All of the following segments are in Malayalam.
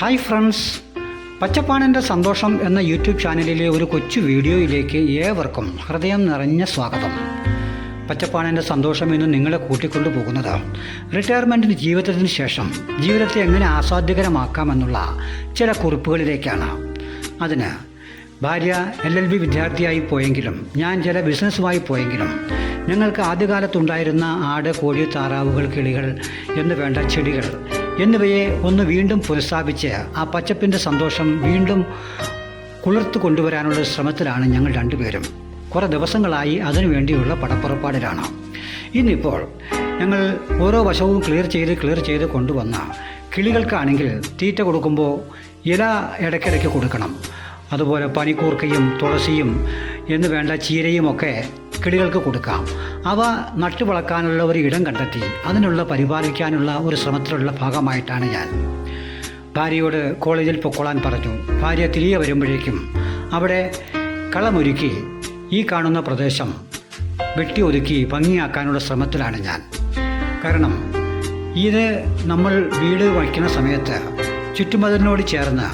ഹായ് ഫ്രണ്ട്സ് പച്ചപ്പാണന്റെ സന്തോഷം എന്ന യൂട്യൂബ് ചാനലിലെ ഒരു കൊച്ചു വീഡിയോയിലേക്ക് ഏവർക്കും ഹൃദയം നിറഞ്ഞ സ്വാഗതം. പച്ചപ്പാണന്റെ സന്തോഷം എന്ന് നിങ്ങളെ കൂട്ടിക്കൊണ്ടു പോകുന്നത്. റിട്ടയർമെന്റിന് ജീവിതത്തിന് ശേഷം ജീവിതത്തെ എങ്ങനെ ആസ്വാദ്യകരമാക്കാമെന്നുള്ള ചില കുറിപ്പുകളിലേക്കാണ്. അതിന് ഭാര്യ എൽ എൽ ബി വിദ്യാർത്ഥിയായി പോയെങ്കിലും ഞാൻ ചില ബിസിനസ്സുമായി പോയെങ്കിലും ഞങ്ങൾക്ക് ആദ്യകാലത്തുണ്ടായിരുന്ന ആട് കോഴി താറാവുകൾ കിളികൾ എന്ന് വേണ്ട ചെടികൾ എന്നിവയെ ഒന്ന് വീണ്ടും പുനഃസ്ഥാപിച്ച് ആ പച്ചപ്പിന്റെ സന്തോഷം വീണ്ടും കുളിർത്ത് കൊണ്ടുവരാനുള്ള ശ്രമത്തിലാണ് ഞങ്ങൾ രണ്ടുപേരും. കുറേ ദിവസങ്ങളായി അതിനുവേണ്ടിയുള്ള പടപ്പുറപ്പാടിലാണ്. ഇന്നിപ്പോൾ ഞങ്ങൾ ഓരോ വശവും ക്ലിയർ ചെയ്ത് ക്ലിയർ ചെയ്ത് കൊണ്ടുവന്ന കിളികൾക്കാണെങ്കിൽ തീറ്റ കൊടുക്കുമ്പോൾ ഇല ഇടയ്ക്കിടയ്ക്ക് കൊടുക്കണം. അതുപോലെ പനിക്കൂർക്കയും തുളസിയും എന്ന് വേണ്ട ചീരയും ഒക്കെ കിളികൾക്ക് കൊടുക്കാം. അവ നട്ടു വളർക്കാനുള്ള ഒരു ഇടം കണ്ടെത്തി. അതിനുള്ള പരിപാലിക്കാനുള്ള ഒരു ശ്രമത്തിലുള്ള ഭാഗമായിട്ടാണ് ഞാൻ. ഭാര്യയോട് കോളേജിൽ പൊക്കോളാൻ പറഞ്ഞു. ഭാര്യ തിരികെ വരുമ്പോഴേക്കും അവിടെ കളമൊരുക്കി ഈ കാണുന്ന പ്രദേശം വെട്ടി ഒതുക്കി ഭംഗിയാക്കാനുള്ള ശ്രമത്തിലാണ് ഞാൻ. കാരണം ഇത് നമ്മൾ വീട് വയ്ക്കുന്ന സമയത്ത് ചുറ്റുമതിലിനോട് ചേർന്ന്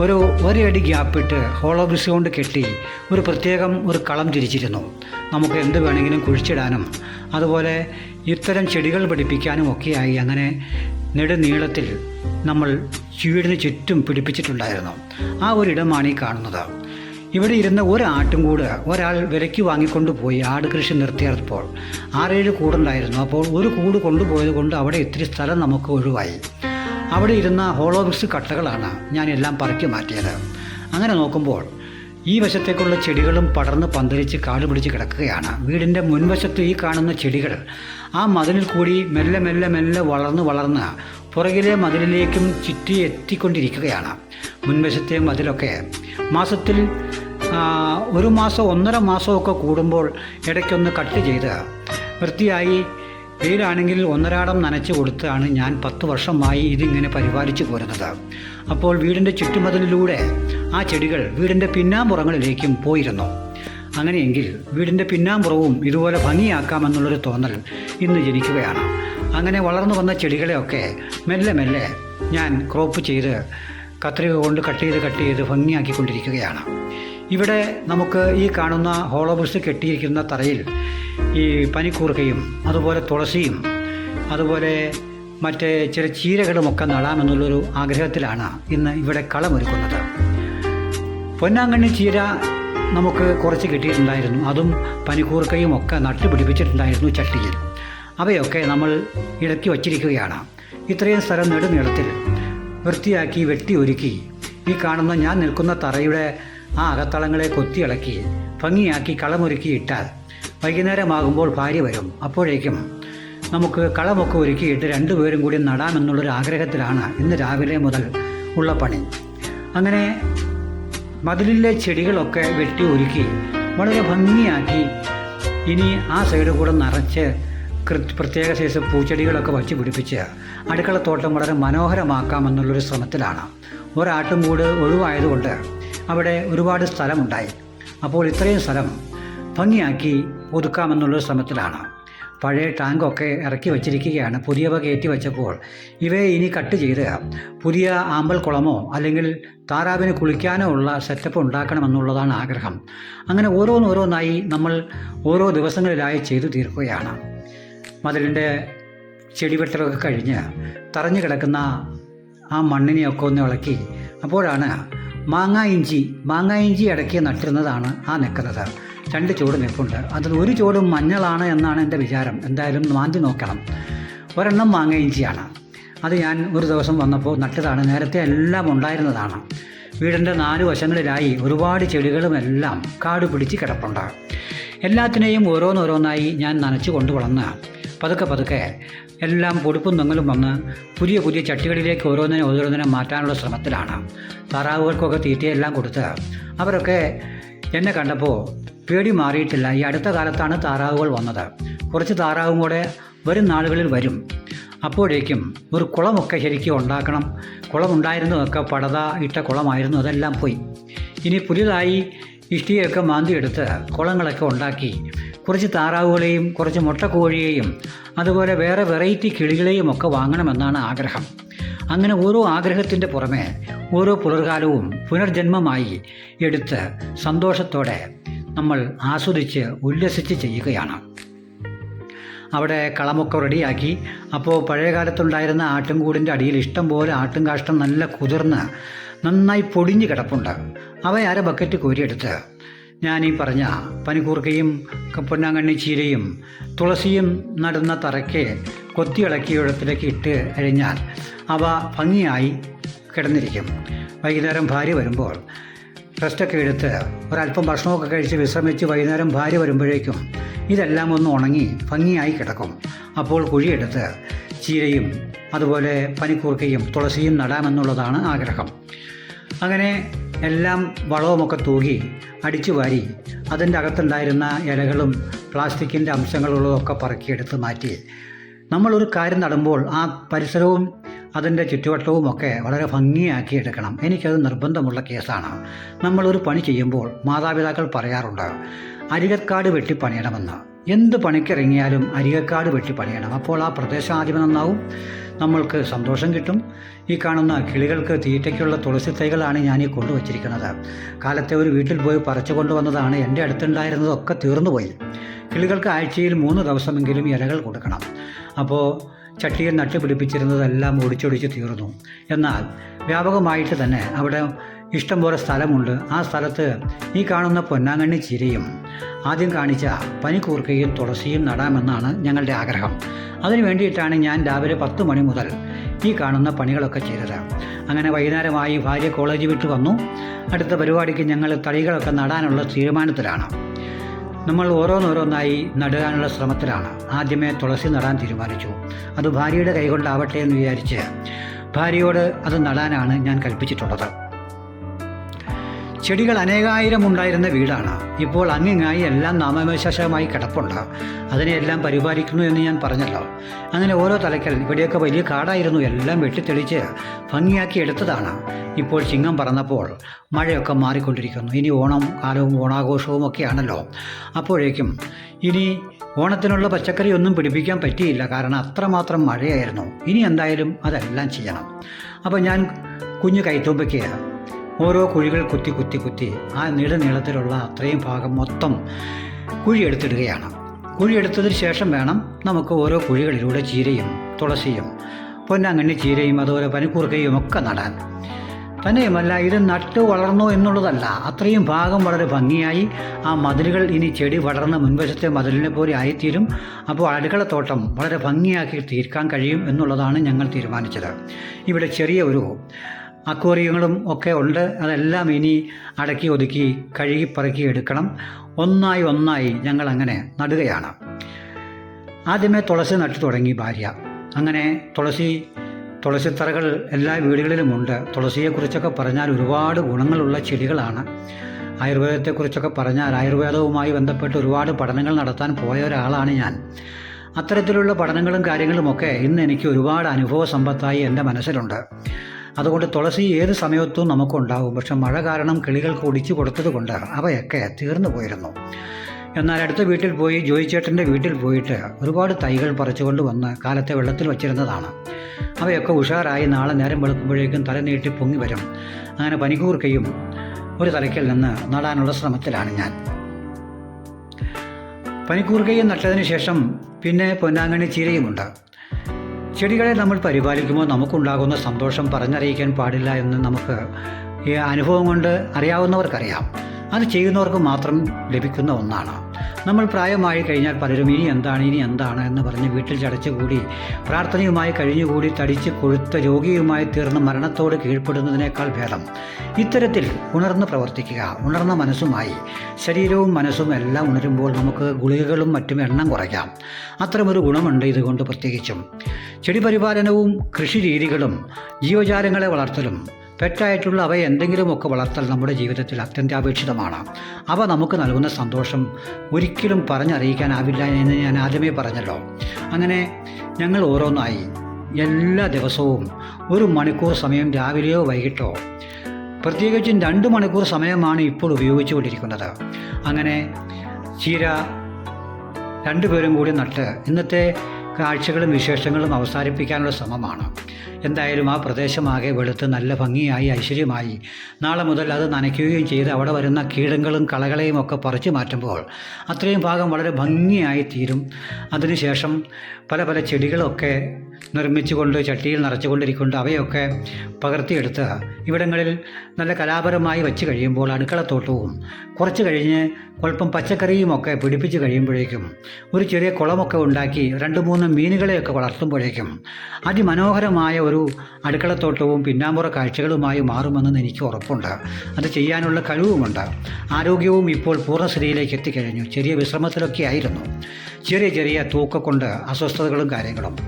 ഒരു ഒരടി ഗ്യാപ്പിട്ട് ഹോളോ ബ്രിക്സ് കൊണ്ട് കെട്ടി ഒരു പ്രത്യേകം ഒരു കളം തിരിച്ചിരുന്നു. നമുക്ക് എന്ത് വേണമെങ്കിലും കുഴിച്ചിടാനും അതുപോലെ ഇത്തരം ചെടികൾ പിടിപ്പിക്കാനും ഒക്കെയായി അങ്ങനെ നെടുനീളത്തിൽ നമ്മൾ വീടിന് ചുറ്റും പിടിപ്പിച്ചിട്ടുണ്ടായിരുന്നു. ആ ഒരിടമാണ് ഈ കാണുന്നത്. ഇവിടെ ഇരുന്ന ഒരാട്ടും കൂട് ഒരാൾ വിലയ്ക്ക് വാങ്ങിക്കൊണ്ട് പോയി ആട് കൃഷി നിർത്തിയപ്പോൾ ആറേഴ് കൂടുണ്ടായിരുന്നു. അപ്പോൾ ഒരു കൂട് കൊണ്ടുപോയത് കൊണ്ട് അവിടെ ഇത്തിരി സ്ഥലം നമുക്ക് ഒഴിവായി. അവിടെ ഇരുന്ന ഹോളോബിക്സ് കട്ടകളാണ് ഞാൻ എല്ലാം പറക്കി മാറ്റിയത്. അങ്ങനെ നോക്കുമ്പോൾ ഈ വശത്തേക്കുള്ള ചെടികളും പടർന്ന് പന്തലിച്ച് കാട് പിടിച്ച് കിടക്കുകയാണ്. വീടിന്റെ മുൻവശത്ത് ഈ കാണുന്ന ചെടികൾ ആ മതിലിൽ കൂടി മെല്ലെ മെല്ലെ മെല്ലെ വളർന്ന് വളർന്ന് പുറകിലെ മതിലിലേക്കും ചുറ്റി എത്തിക്കൊണ്ടിരിക്കുകയാണ്. മുൻവശത്തെ മതിലൊക്കെ മാസത്തിൽ ഒരു മാസം ഒന്നര മാസമൊക്കെ കൂടുമ്പോൾ ഇടയ്ക്കൊന്ന് കട്ട് ചെയ്ത് വൃത്തിയായി വെയിലാണെങ്കിൽ ഒന്നരാടം നനച്ച് കൊടുത്താണ് ഞാൻ പത്ത് വർഷമായി ഇതിങ്ങനെ പരിപാലിച്ചു പോരുന്നത്. അപ്പോൾ വീടിന്റെ ചുറ്റുമതിലിലൂടെ ആ ചെടികൾ വീടിന്റെ പിന്നാമ്പുറങ്ങളിലേക്കും പോയിരുന്നു. അങ്ങനെയെങ്കിൽ വീടിന്റെ പിന്നാമ്പുറവും ഇതുപോലെ ഭംഗിയാക്കാമെന്നുള്ളൊരു തോന്നൽ ഇന്ന് ജനിക്കുകയാണ്. അങ്ങനെ വളർന്നു വന്ന ചെടികളെയൊക്കെ മെല്ലെ മെല്ലെ ഞാൻ ക്രോപ്പ് ചെയ്ത് കത്രിക കൊണ്ട് കട്ട് ചെയ്ത് കട്ട് ചെയ്ത് ഭംഗിയാക്കിക്കൊണ്ടിരിക്കുകയാണ്. ഇവിടെ നമുക്ക് ഈ കാണുന്ന ഹോളോബസ് കെട്ടിയിരിക്കുന്ന തറയിൽ ഈ പനിക്കൂർക്കയും അതുപോലെ തുളസിയും അതുപോലെ മറ്റേ ചില ചീരകളുമൊക്കെ നടാമെന്നുള്ളൊരു ആഗ്രഹത്തിലാണ് ഇന്ന് ഇവിടെ കളമൊരുക്കുന്നത്. പൊന്നാങ്കണ്ണി ചീര നമുക്ക് കുറച്ച് കിട്ടിയിട്ടുണ്ടായിരുന്നു. അതും പനിക്കൂർക്കയും ഒക്കെ നട്ടുപിടിപ്പിച്ചിട്ടുണ്ടായിരുന്നു ചട്ടിയിൽ. അവയൊക്കെ നമ്മൾ ഇളക്കി വച്ചിരിക്കുകയാണ്. ഇത്രയും സ്ഥലം നെടുനീളത്തിൽ വൃത്തിയാക്കി വെട്ടി ഒരുക്കി. ഈ കാണുന്ന ഞാൻ നിൽക്കുന്ന തറയുടെ ആ അകത്തളങ്ങളെ കൊത്തിയിളക്കി ഭംഗിയാക്കി കളമൊരുക്കി ഇട്ടാൽ വൈകുന്നേരമാകുമ്പോൾ ഭാര്യ വരും. അപ്പോഴേക്കും നമുക്ക് കളമൊക്കെ ഒരുക്കിയിട്ട് രണ്ടുപേരും കൂടി നടാമെന്നുള്ളൊരു ആഗ്രഹത്തിലാണ് ഇന്ന് രാവിലെ മുതൽ ഉള്ള പണി. അങ്ങനെ മതിലിലെ ചെടികളൊക്കെ വെട്ടി ഒരുക്കി വളരെ ഭംഗിയാക്കി ഇനി ആ സൈഡ് കൂടെ നിറച്ച് പ്രത്യേക സൈസ് പൂച്ചെടികളൊക്കെ വച്ച് പിടിപ്പിച്ച് അടുക്കളത്തോട്ടം വളരെ മനോഹരമാക്കാമെന്നുള്ളൊരു ശ്രമത്തിലാണ്. ഒരാട്ടും കൂട് ഒഴിവായതുകൊണ്ട് അവിടെ ഒരുപാട് സ്ഥലമുണ്ടായി. അപ്പോൾ ഇത്രയും സ്ഥലം ഭംഗിയാക്കി ഒതുക്കാമെന്നുള്ളൊരു ശ്രമത്തിലാണ്. പഴയ ടാങ്കൊക്കെ ഇറക്കി വച്ചിരിക്കുകയാണ്. പുതിയവ കയറ്റി വെച്ചപ്പോൾ ഇവയെ ഇനി കട്ട് ചെയ്ത് പുതിയ ആമ്പൽ കുളമോ അല്ലെങ്കിൽ താറാവിന് കുളിക്കാനോ ഉള്ള സെറ്റപ്പ് ഉണ്ടാക്കണമെന്നുള്ളതാണ് ആഗ്രഹം. അങ്ങനെ ഓരോന്നോരോന്നായി നമ്മൾ ഓരോ ദിവസങ്ങളിലായി ചെയ്തു തീർക്കുകയാണ്. മതിലിന്റെ ചെടിവെട്ടലൊക്കെ കഴിഞ്ഞ് തറഞ്ഞു കിടക്കുന്ന ആ മണ്ണിനെയൊക്കെ ഒന്ന് ഇളക്കി. അപ്പോഴാണ് മാങ്ങാ ഇഞ്ചി മാങ്ങാ ഇഞ്ചി ഇടയ്ക്ക് നട്ടിരുന്നതാണ് ആ നിൽക്കുന്നത് രണ്ട് ചുവട് നിൽപ്പുണ്ട്. അതിൽ ഒരു ചുവട് മഞ്ഞളാണ് എന്നാണ് എന്റെ വിചാരം. എന്തായാലും മാന്തി നോക്കണം. ഒരെണ്ണം മാങ്ങ ഇഞ്ചിയാണ്. അത് ഞാൻ ഒരു ദിവസം വന്നപ്പോൾ നട്ടതാണ്. നേരത്തെ എല്ലാം ഉണ്ടായിരുന്നതാണ്. വീടിന്റെ നാല് വശങ്ങളിലായി ഒരുപാട് ചെടികളും എല്ലാം കാട് പിടിച്ച് കിടപ്പുണ്ട്. എല്ലാത്തിനെയും ഓരോന്നോരോന്നായി ഞാൻ നനച്ചു കൊണ്ടു വളർന്ന് പതുക്കെ പതുക്കെ എല്ലാം പൊടിപ്പും തൊങ്ങലും വന്ന് പുതിയ പുതിയ ചട്ടികളിലേക്ക് ഓരോന്നിനെ ഓരോന്നിനെ മാറ്റാനുള്ള ശ്രമത്തിലാണ്. താറാവുകൾക്കൊക്കെ തീറ്റയെല്ലാം കൊടുത്ത് അവരൊക്കെ എന്നെ കണ്ടപ്പോൾ പേടി മാറിയിട്ടില്ല. ഈ അടുത്ത കാലത്താണ് താറാവുകൾ വന്നത്. കുറച്ച് താറാവും കൂടെ വരും നാളുകളിൽ വരും. അപ്പോഴേക്കും ഒരു കുളമൊക്കെ ശരിക്കും ഉണ്ടാക്കണം. കുളമുണ്ടായിരുന്നതൊക്കെ പടത ഇട്ട കുളമായിരുന്നു. അതെല്ലാം പോയി. ഇനി പുതിയതായി ഇഷ്ടികയൊക്കെ മാന്തിയെടുത്ത് കുളങ്ങളൊക്കെ ഉണ്ടാക്കി കുറച്ച് താറാവുകളെയും കുറച്ച് മുട്ടക്കോഴിയെയും അതുപോലെ വേറെ വെറൈറ്റി കിളികളെയും ഒക്കെ വാങ്ങണമെന്നാണ് ആഗ്രഹം. അങ്ങനെ ഓരോ ആഗ്രഹത്തിന്റെ പുറമെ ഓരോ പുലർകാലവും പുനർജന്മമായി എടുത്ത് സന്തോഷത്തോടെ നമ്മൾ ആസ്വദിച്ച് ഉല്ലസിച്ച് ചെയ്യുകയാണ്. അവിടെ കളമൊക്കെ റെഡിയാക്കി. അപ്പോൾ പഴയകാലത്തുണ്ടായിരുന്ന ആട്ടിൻകൂടിന്റെ അടിയിൽ ഇഷ്ടം പോലെ ആട്ടും കാഷ്ടം നല്ല കുതിർന്ന് നന്നായി പൊടിഞ്ഞ് കിടപ്പുണ്ട്. അവ അര ബക്കറ്റ് കോരിയെടുത്ത് ഞാൻ ഈ പറഞ്ഞ പനിക്കൂർക്കയും പൊന്നാങ്കണ്ണി ചീരയും തുളസിയും നടുന്ന തറയ്ക്ക് കൊത്തിയിളക്കിയ ഇടത്തിലേക്ക് ഇട്ട് കഴിഞ്ഞാൽ അവ ഭംഗിയായി കിടന്നിരിക്കും. വൈകുന്നേരം ഭാര്യ വരുമ്പോൾ റെസ്റ്റൊക്കെ എടുത്ത് ഒരല്പം ഭക്ഷണമൊക്കെ കഴിച്ച് വിശ്രമിച്ച് വൈകുന്നേരം ഭാര്യ വരുമ്പോഴേക്കും ഇതെല്ലാം ഒന്ന് ഉണങ്ങി ഭംഗിയായി കിടക്കും. അപ്പോൾ കുഴിയെടുത്ത് ചീരയും അതുപോലെ പനിക്കൂർക്കയും തുളസിയും നടാമെന്നുള്ളതാണ് ആഗ്രഹം. അങ്ങനെ എല്ലാം വളവുമൊക്കെ തൂകി അടിച്ചു വാരി അതിന്റെ അകത്തുണ്ടായിരുന്ന ഇലകളും പ്ലാസ്റ്റിക്കിന്റെ അംശങ്ങളുള്ളതൊക്കെ പറക്കിയെടുത്ത് മാറ്റി. നമ്മളൊരു കാര്യം നടുമ്പോൾ ആ പരിസരവും അതിന്റെ ചുറ്റുവട്ടവും ഒക്കെ വളരെ ഭംഗിയാക്കി എടുക്കണം. എനിക്കത് നിർബന്ധമുള്ള കേസാണ്. നമ്മളൊരു പണി ചെയ്യുമ്പോൾ മാതാപിതാക്കൾ പറയാറുണ്ട് അരികക്കാട് വെട്ടി പണിയണമെന്ന്. എന്ത് പണിക്കിറങ്ങിയാലും അരികക്കാട് വെട്ടി പണിയണം. അപ്പോൾ ആ പ്രദേശം ആദ്യമേ നന്നാവും. നമ്മൾക്ക് സന്തോഷം കിട്ടും. ഈ കാണുന്ന കിളികൾക്ക് തീറ്റയ്ക്കുള്ള തുളസി തൈകളാണ് ഞാൻ ഈ കൊണ്ടുവച്ചിരിക്കുന്നത്. കാലത്തെ ഒരു വീട്ടിൽ പോയി പറിച്ചു കൊണ്ടുവന്നതാണ് എന്റെ അടുത്തുണ്ടായിരുന്നതൊക്കെ തീർന്നുപോയി. കിളികൾക്ക് ആഴ്ചയിൽ മൂന്ന് ദിവസമെങ്കിലും ഇലകൾ കൊടുക്കണം. അപ്പോൾ ചട്ടിയിൽ നട്ടുപിടിപ്പിച്ചിരുന്നതെല്ലാം ഒടിച്ചൊടിച്ച് തീർന്നു. എന്നാൽ വ്യാപകമായിട്ട് തന്നെ അവിടെ ഇഷ്ടംപോലെ സ്ഥലമുണ്ട്. ആ സ്ഥലത്ത് ഈ കാണുന്ന പൊന്നാങ്കണ്ണി ചിരയും ആദ്യം കാണിച്ച പനിക്കൂർക്കയും തുളസിയും നടാമെന്നാണ് ഞങ്ങളുടെ ആഗ്രഹം. അതിനു വേണ്ടിയിട്ടാണ് ഞാൻ രാവിലെ പത്ത് മണി മുതൽ ഈ കാണുന്ന പണികളൊക്കെ ചെയ്തത്. അങ്ങനെ വൈകുന്നേരമായി ഭാര്യ കോളേജ് വിട്ട് വന്നു. അടുത്ത പരിപാടിക്ക് ഞങ്ങൾ തളികളൊക്കെ നടാനുള്ള തീരുമാനത്തിലാണ്. നമ്മൾ ഓരോന്നോരോന്നായി നടാനുള്ള ശ്രമത്തിലാണ്. ആദ്യമേ തുളസി നടാൻ തീരുമാനിച്ചു. അത് ഭാര്യയുടെ കൈകൊണ്ടാവട്ടെ എന്ന് വിചാരിച്ച് ഭാര്യയോട് അത് നടാനാണ് ഞാൻ കൽപ്പിച്ചിട്ടുള്ളത്. ചെടികൾ അനേകായിരം ഉണ്ടായിരുന്ന വീടാണ്. ഇപ്പോൾ അങ്ങിങ്ങായി എല്ലാം നാമവിശേഷമായി കിടപ്പുണ്ട്. അതിനെയെല്ലാം പരിപാലിക്കുന്നു എന്ന് ഞാൻ പറഞ്ഞല്ലോ. അങ്ങനെ ഓരോ തലയ്ക്കൽ ഇവിടെയൊക്കെ വലിയ കാടായിരുന്നു. എല്ലാം വെട്ടിത്തെളിച്ച് ഭംഗിയാക്കി എടുത്തതാണ്. ഇപ്പോൾ ചിങ്ങം പറന്നപ്പോൾ മഴയൊക്കെ മാറിക്കൊണ്ടിരിക്കുന്നു. ഇനി ഓണം കാലവും ഓണാഘോഷവും ഒക്കെയാണല്ലോ. അപ്പോഴേക്കും ഇനി ഓണത്തിനുള്ള പച്ചക്കറി ഒന്നും പിടിപ്പിക്കാൻ പറ്റിയില്ല. കാരണം അത്രമാത്രം മഴയായിരുന്നു. ഇനി എന്തായാലും അതെല്ലാം ചെയ്യണം. അപ്പോൾ ഞാൻ കുഞ്ഞു കൈത്തുമ്പയ്ക്ക് ഓരോ കുഴികൾ കുത്തി കുത്തി കുത്തി ആ നീള നീളത്തിലുള്ള അത്രയും ഭാഗം മൊത്തം കുഴിയെടുത്തിടുകയാണ് കുഴിയെടുത്തതിന് ശേഷം വേണം നമുക്ക് ഓരോ കുഴികളിലൂടെ ചീരയും തുളസിയും പൊന്നാങ്കണ്ണി ചീരയും അതുപോലെ പനിക്കൂർക്കയും ഒക്കെ നടാൻ. തന്നെയുമല്ല ഇത് നട്ട് വളർന്നു എന്നുള്ളതല്ല അത്രയും ഭാഗം വളരെ ഭംഗിയായി ആ മതിലുകൾ ഇനി ചെടി വളർന്ന മുൻവശത്തെ മതിലിനെ പോലെ ആയിത്തീരും. അപ്പോൾ അടുക്കളത്തോട്ടം വളരെ ഭംഗിയാക്കി തീർക്കാൻ കഴിയും എന്നുള്ളതാണ് ഞങ്ങൾ തീരുമാനിച്ചത്. ഇവിടെ ചെറിയ ഒരു അക്വേറിയങ്ങളും ഒക്കെ ഉണ്ട്. അതെല്ലാം ഇനി അടക്കി ഒതുക്കി കഴുകി പറക്കി എടുക്കണം. ഒന്നായി ഒന്നായി ഞങ്ങൾ അങ്ങനെ നടുകയാണ്. ആദ്യമേ തുളസി നട്ടു തുടങ്ങി ഭാര്യ. അങ്ങനെ തുളസി തുളസിത്തറകൾ എല്ലാ വീടുകളിലുമുണ്ട്. തുളസിയെക്കുറിച്ചൊക്കെ പറഞ്ഞാൽ ഒരുപാട് ഗുണങ്ങളുള്ള ചെടികളാണ്. ആയുർവേദത്തെക്കുറിച്ചൊക്കെ പറഞ്ഞാൽ ആയുർവേദവുമായി ബന്ധപ്പെട്ട് ഒരുപാട് പഠനങ്ങൾ നടത്താൻ പോയ ഒരാളാണ് ഞാൻ. അത്തരത്തിലുള്ള പഠനങ്ങളും കാര്യങ്ങളുമൊക്കെ ഇന്ന് എനിക്ക് ഒരുപാട് അനുഭവ സമ്പത്തായി എന്റെ മനസ്സിലുണ്ട്. അതുകൊണ്ട് തുളസി ഏത് സമയത്തും നമുക്കുണ്ടാകും പക്ഷെ മഴ കാരണം കിളികൾക്ക് ഒടിച്ചു കൊടുത്തത് കൊണ്ട് അവയൊക്കെ തീർന്നു പോയിരുന്നു. എന്നാൽ അടുത്ത വീട്ടിൽ പോയി ജോയിച്ചേട്ടന്റെ വീട്ടിൽ പോയിട്ട് ഒരുപാട് തൈകൾ പറിച്ചുകൊണ്ട് വന്ന് കാലത്തെ വെള്ളത്തിൽ വച്ചിരുന്നതാണ്. അവയൊക്കെ ഉഷാറായി നാളെ നേരം വെളുക്കുമ്പോഴേക്കും തല നീട്ടി പൊങ്ങി വരും. അങ്ങനെ പനികൂർക്കയും ഒരു തലയ്ക്കൽ നിന്ന് നടാനുള്ള ശ്രമത്തിലാണ് ഞാൻ. പനിക്കൂർക്കയും നട്ടതിന് ശേഷം പിന്നെ പൊന്നാങ്കണ്ണി ചീരയുമുണ്ട്. ചെടികളെ നമ്മൾ പരിപാലിക്കുമ്പോൾ നമുക്കുണ്ടാകുന്ന സന്തോഷം പറഞ്ഞറിയിക്കാൻ പാടില്ല എന്ന് നമുക്ക് ഈ അനുഭവം കൊണ്ട് അറിയാവുന്നവർക്കറിയാം. അത് ചെയ്യുന്നവർക്ക് മാത്രം ലഭിക്കുന്ന ഒന്നാണ്. നമ്മൾ പ്രായമായി കഴിഞ്ഞാൽ പലരും ഇനി എന്താണ് ഇനി എന്താണ് എന്ന് പറഞ്ഞ് വീട്ടിൽ ചടച്ചുകൂടി പ്രാർത്ഥനയുമായി കഴിഞ്ഞുകൂടി തടിച്ച് കൊഴുത്ത രോഗിയുമായി തീർന്ന് മരണത്തോട് കീഴ്പ്പെടുന്നതിനേക്കാൾ ഭേദം. ഇത്തരത്തിൽ ഉണർന്ന് പ്രവർത്തിക്കുക ഉണർന്ന മനസ്സുമായി ശരീരവും മനസ്സും എല്ലാം ഉണരുമ്പോൾ നമുക്ക് ഗുളികകളും മറ്റും എണ്ണം കുറയ്ക്കാം. അത്തരമൊരു ഗുണമുണ്ട് ഇതുകൊണ്ട് പ്രത്യേകിച്ചും. ചെടി പരിപാലനവും കൃഷി രീതികളും ജീവജാലങ്ങളെ വളർത്തലും പെറ്റായിട്ടുള്ള അവയെ എന്തെങ്കിലുമൊക്കെ വളർത്തൽ നമ്മുടെ ജീവിതത്തിൽ അത്യന്താപേക്ഷിതമാണ്. അവ നമുക്ക് നൽകുന്ന സന്തോഷം ഒരിക്കലും പറഞ്ഞറിയിക്കാനാവില്ല എന്ന് ഞാൻ ആദ്യമേ പറഞ്ഞല്ലോ. അങ്ങനെ ഞങ്ങൾ ഓരോന്നായി. എല്ലാ ദിവസവും ഒരു മണിക്കൂർ സമയം രാവിലെയോ വൈകിട്ടോ? പ്രത്യേകിച്ചും രണ്ട് മണിക്കൂർ സമയമാണ് ഇപ്പോൾ ഉപയോഗിച്ചുകൊണ്ടിരിക്കുന്നത് അങ്ങനെ ചീര രണ്ടുപേരും കൂടി നട്ട് ഇന്നത്തെ കാഴ്ചകളും വിശേഷങ്ങളും അവസാനിപ്പിക്കാനുള്ള ശ്രമമാണ്. എന്തായാലും ആ പ്രദേശമാകെ വെളുത്ത് നല്ല ഭംഗിയായി ഐശ്വര്യമായി. നാളെ മുതൽ അത് നനയ്ക്കുകയും ചെയ്ത് അവിടെ വരുന്ന കീടങ്ങളും കളകളെയും ഒക്കെ പറിച്ചു മാറ്റുമ്പോൾ അത്രയും ഭാഗം വളരെ ഭംഗിയായി തീരും. അതിനുശേഷം പല പല ചെടികളൊക്കെ നിർമ്മിച്ചുകൊണ്ട് ചട്ടിയിൽ നിറച്ചുകൊണ്ടിരിക്കുന്നുണ്ട് അവയൊക്കെ പകർത്തിയെടുത്ത് ഇവിടങ്ങളിൽ നല്ല കലാപരമായി വെച്ച് കഴിയുമ്പോൾ അടുക്കളത്തോട്ടവും കുറച്ച് കഴിഞ്ഞ് അല്പം പച്ചക്കറിയുമൊക്കെ പിടിപ്പിച്ച് കഴിയുമ്പോഴേക്കും ഒരു ചെറിയ കുളമൊക്കെ ഉണ്ടാക്കി രണ്ട് മൂന്ന് മീനുകളെയൊക്കെ വളർത്തുമ്പോഴേക്കും അതിമനോഹരമായ ഒരു അടുക്കളത്തോട്ടവും പിന്നാമ്പുറ കാഴ്ചകളുമായി മാറുമെന്ന് എനിക്ക് ഉറപ്പുണ്ട്. അത് ചെയ്യാനുള്ള കഴിവുമുണ്ട്. ആരോഗ്യവും ഇപ്പോൾ പൂർണസ്ഥിതിയിലേക്ക് എത്തിക്കഴിഞ്ഞു. ചെറിയ വിശ്രമത്തിലൊക്കെ ആയിരുന്നു ചെറിയ ചെറിയ തൂക്കക്കൊണ്ട് അസ്വസ്ഥതകളും കാര്യങ്ങളും.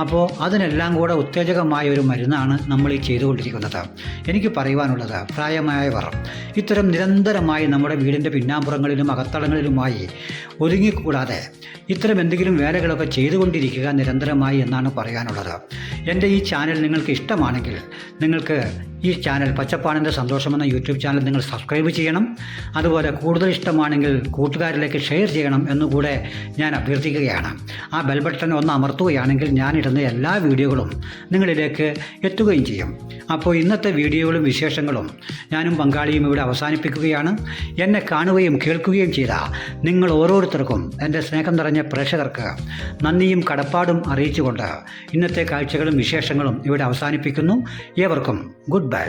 അപ്പോൾ അതിനെല്ലാം കൂടെ ഉത്തേജകമായ ഒരു മരുന്നാണ് നമ്മൾ ഈ ചെയ്തുകൊണ്ടിരിക്കുന്നത്. എനിക്ക് പറയുവാനുള്ളത് പ്രായമായവർ ഇത്തരം നിരന്തരമായി നമ്മുടെ വീടിന്റെ പിന്നാമ്പുറങ്ങളിലും അകത്തളങ്ങളിലുമായി ഒതുങ്ങിക്കൂടാതെ ഇത്തരം എന്തെങ്കിലും വേലകളൊക്കെ ചെയ്തുകൊണ്ടിരിക്കുക നിരന്തരമായി എന്നാണ് പറയാനുള്ളത്. എന്റെ ഈ ചാനൽ നിങ്ങൾക്ക് ഇഷ്ടമാണെങ്കിൽ നിങ്ങൾക്ക് ഈ ചാനൽ പച്ചപ്പാണിന്റെ സന്തോഷം എന്ന യൂട്യൂബ് ചാനൽ നിങ്ങൾ സബ്സ്ക്രൈബ് ചെയ്യണം. അതുപോലെ കൂടുതൽ ഇഷ്ടമാണെങ്കിൽ കൂട്ടുകാരിലേക്ക് ഷെയർ ചെയ്യണം എന്നുകൂടെ ഞാൻ അഭ്യർത്ഥിക്കുകയാണ്. ആ ബെൽ ബട്ടൺ ഒന്ന് അമർത്തുകയാണെങ്കിൽ ഞാനിടുന്ന എല്ലാ വീഡിയോകളും നിങ്ങളിലേക്ക് എത്തുകയും ചെയ്യും. അപ്പോൾ ഇന്നത്തെ വീഡിയോകളും വിശേഷങ്ങളും ഞാനും പങ്കാളിയും ഇവിടെ അവസാനിപ്പിക്കുകയാണ്. എന്നെ കാണുകയും കേൾക്കുകയും ചെയ്ത നിങ്ങൾ ഓരോരുത്തർക്കും എന്റെ സ്നേഹം നിറഞ്ഞ പ്രേക്ഷകർക്ക് നന്ദിയും കടപ്പാടും അറിയിച്ചുകൊണ്ട് ഇന്നത്തെ കാഴ്ചകളും വിശേഷങ്ങളും ഇവിടെ അവസാനിപ്പിക്കുന്നു. ഏവർക്കും ഗുഡ് ബൈ